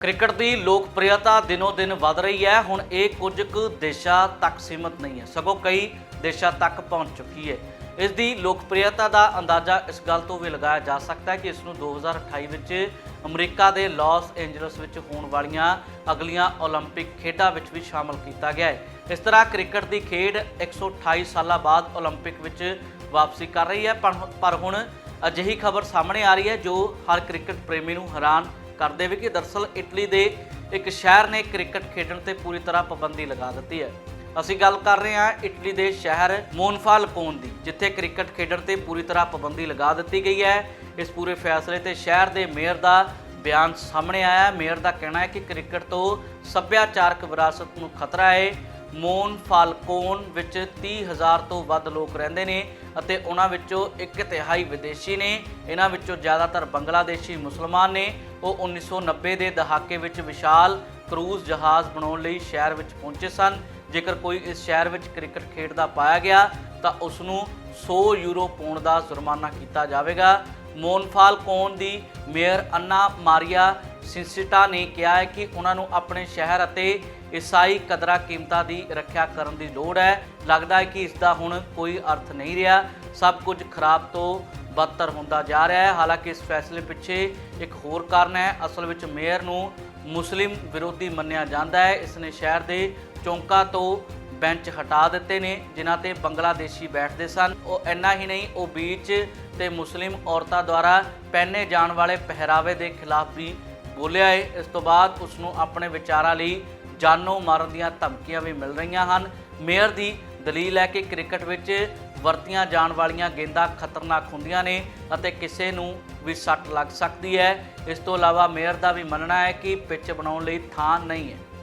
Cricket ਦੀ ਲੋਕਪ੍ਰਿਯਤਾ ਦਿਨੋ-ਦਿਨ ਵਧ ਰਹੀ ਹੈ ਹੁਣ ਇਹ ਕੁਝ ਕੁ ਦੇਸ਼ਾਂ ਤੱਕ ਸੀਮਤ ਨਹੀਂ ਹੈ ਸਗੋਂ ਕਈ ਦੇਸ਼ਾਂ ਤੱਕ ਪਹੁੰਚ ਚੁੱਕੀ ਹੈ ਇਸ ਦੀ ਲੋਕਪ੍ਰਿਯਤਾ ਦਾ ਅੰਦਾਜ਼ਾ ਇਸ ਗੱਲ ਤੋਂ ਵੀ ਲਗਾਇਆ ਜਾ ਸਕਦਾ ਹੈ ਕਿ ਇਸ ਨੂੰ 2028 ਵਿੱਚ ਅਮਰੀਕਾ ਦੇ ਲਾਸ ਐਂਜਲਸ ਵਿੱਚ ਹੋਣ ਵਾਲੀਆਂ ਅਗਲੀਆਂ 올림픽 ਖੇਡਾਂ ਵਿੱਚ ਵੀ ਸ਼ਾਮਲ ਕੀਤਾ ਗਿਆ ਹੈ ਇਸ ਤਰ੍ਹਾਂ ਕ੍ਰਿਕਟ ਦੀ ਖੇਡ 128 ਸਾਲਾਂ ਬਾਅਦ 올림픽 ਵਿੱਚ ਵਾਪਸੀ ਕਰ ਰਹੀ ਹੈ ਪਰ ਪਰ ਹੁਣ ਅਜਿਹੀ ਖਬਰ ਸਾਹਮਣੇ ਆ ਰਹੀ ਹੈ ਜੋ ਹਰ ਕ੍ਰਿਕਟ ਪ੍ਰੇਮੀ ਨੂੰ ਹੈਰਾਨ ਕਰ ਦੇਵੇ ਕਿ ਦਰਸਲ ਇਟਲੀ ਦੇ ਇੱਕ ਸ਼ਹਿਰ ਨੇ ਕ੍ਰਿਕਟ ਖੇਡਣ ਤੇ ਪੂਰੀ ਤਰ੍ਹਾਂ ਪਾਬੰਦੀ ਲਗਾ ਦਿੱਤੀ ਹੈ। ਅਸੀਂ ਗੱਲ ਕਰ ਰਹੇ ਹਾਂ ਇਟਲੀ ਦੇ ਸ਼ਹਿਰ ਮੋਨਫਾਲਕੋਨ ਦੀ, ਜਿੱਥੇ ਕ੍ਰਿਕਟ ਖੇਡਣ ਤੇ ਪੂਰੀ ਤਰ੍ਹਾਂ ਪਾਬੰਦੀ ਲਗਾ ਦਿੱਤੀ ਗਈ ਹੈ। ਇਸ ਪੂਰੇ ਫੈਸਲੇ ਤੇ ਸ਼ਹਿਰ ਦੇ ਮੇਅਰ ਦਾ ਬਿਆਨ ਸਾਹਮਣੇ ਆਇਆ ਮੇਅਰ ਦਾ ਕਹਿਣਾ ਹੈ ਕਿ ਕ੍ਰਿਕਟ ਤੋਂ ਸੱਭਿਆਚਾਰਕ ਵਿਰਾਸਤ ਨੂੰ ਖਤਰਾ ਹੈ। ਮੋਨ ਫਾਲਕੋਨ ਵਿੱਚ 30000 ਤੋਂ ਵੱਧ ਲੋਕ ਰਹਿੰਦੇ ਨੇ ਅਤੇ ਉਹਨਾਂ ਵਿੱਚੋਂ ਇੱਕ ਤਿਹਾਈ ਵਿਦੇਸ਼ੀ ਨੇ। ਇਹਨਾਂ ਵਿੱਚੋਂ ਜ਼ਿਆਦਾਤਰ ਬੰਗਲਾਦੇਸ਼ੀ ਮੁਸਲਮਾਨ ਨੇ। ਉਹ 1990 ਦੇ ਦਹਾਕੇ ਵਿੱਚ ਵਿਸ਼ਾਲ ਕਰੂਜ਼ ਜਹਾਜ਼ ਬਣਾਉਣ ਲਈ ਸ਼ਹਿਰ ਵਿੱਚ ਪਹੁੰਚੇ ਸਨ। ਜੇਕਰ ਕੋਈ ਇਸ ਸ਼ਹਿਰ ਵਿੱਚ ਕ੍ਰਿਕਟ ਖੇਡਦਾ ਪਾਇਆ ਗਿਆ, ਤਾਂ ਉਸ ਨੂੰ 100 ਯੂਰੋ ਪਾਉਣ ਦਾ ਜੁਰਮਾਨਾ ਕੀਤਾ ਜਾਵੇਗਾ। ਮੋਨਫਾਲਕੋਨ ਦੀ ਮੇਅਰ ਅੰਨਾ ਮਾਰੀਆ ਸਿੰਸਿਟਾ ਨੇ ਕਿਹਾ ਹੈ ਕਿ ਉਹਨਾਂ ਨੂੰ ਆਪਣੇ ਸ਼ਹਿਰ ਅਤੇ ਈਸਾਈ ਕਦਰਾਂ ਕੀਮਤਾਂ ਦੀ ਰੱਖਿਆ ਕਰਨ ਦੀ ਲੋੜ ਹੈ। ਲੱਗਦਾ ਹੈ ਕਿ ਇਸ ਦਾ ਹੁਣ ਕੋਈ ਅਰਥ ਨਹੀਂ ਰਿਹਾ। ਸਭ ਕੁਝ ਖਰਾਬ ਤੋਂ ਬਦਤਰ ਹੁੰਦਾ ਜਾ ਰਿਹਾ ਹੈ। ਹਾਲਾਂਕਿ ਇਸ ਫੈਸਲੇ ਪਿੱਛੇ ਇੱਕ ਹੋਰ ਕਾਰਨ ਹੈ। ਅਸਲ ਵਿੱਚ ਮੇਅਰ ਨੂੰ ਮੁਸਲਿਮ ਵਿਰੋਧੀ ਮੰਨਿਆ ਜਾਂਦਾ ਹੈ। ਇਸ ਨੇ ਸ਼ਹਿਰ ਦੇ ਚੌਂਕਾਂ ਤੋਂ ਬੈਂਚ ਹਟਾ ਦਿੱਤੇ ਨੇ, ਜਿਨ੍ਹਾਂ ਤੇ ਬੰਗਲਾਦੇਸ਼ੀ ਬੈਠਦੇ ਸਨ। ਉਹ ਇੰਨਾ ਹੀ ਨਹੀਂ, ਉਹ ਬੀਚ ਤੇ ਮੁਸਲਿਮ ਔਰਤਾਂ ਦੁਆਰਾ ਪਹਿਨੇ ਜਾਣ ਵਾਲੇ ਪਹਿਰਾਵੇ ਦੇ ਖਿਲਾਫ ਵੀ ਬੋਲਿਆ ਹੈ ਇਸ ਤੋਂ ਬਾਅਦ ਉਸ ਨੂੰ ਆਪਣੇ ਵਿਚਾਰਾਂ ਲਈ ਜਾਨੋਂ ਮਾਰਨ ਦੀਆਂ ਧਮਕੀਆਂ ਵੀ ਮਿਲ ਰਹੀਆਂ ਹਨ। ਮੇਅਰ ਦੀ ਦਲੀਲ ਹੈ ਕਿ ਕ੍ਰਿਕਟ ਵਿੱਚ ਵਰਤੀਆਂ ਜਾਣ ਵਾਲੀਆਂ ਗੇਂਦਾਂ ਖਤਰਨਾਕ ਹੁੰਦੀਆਂ ਨੇ ਅਤੇ ਕਿਸੇ ਨੂੰ ਵੀ ਸੱਟ ਲੱਗ ਸਕਦੀ ਹੈ। ਇਸ ਤੋਂ ਇਲਾਵਾ ਮੇਅਰ ਦਾ ਵੀ ਮੰਨਣਾ ਹੈ ਕਿ ਪਿੱਚ ਬਣਾਉਣ ਲਈ ਥਾਂ ਨਹੀਂ ਹੈ।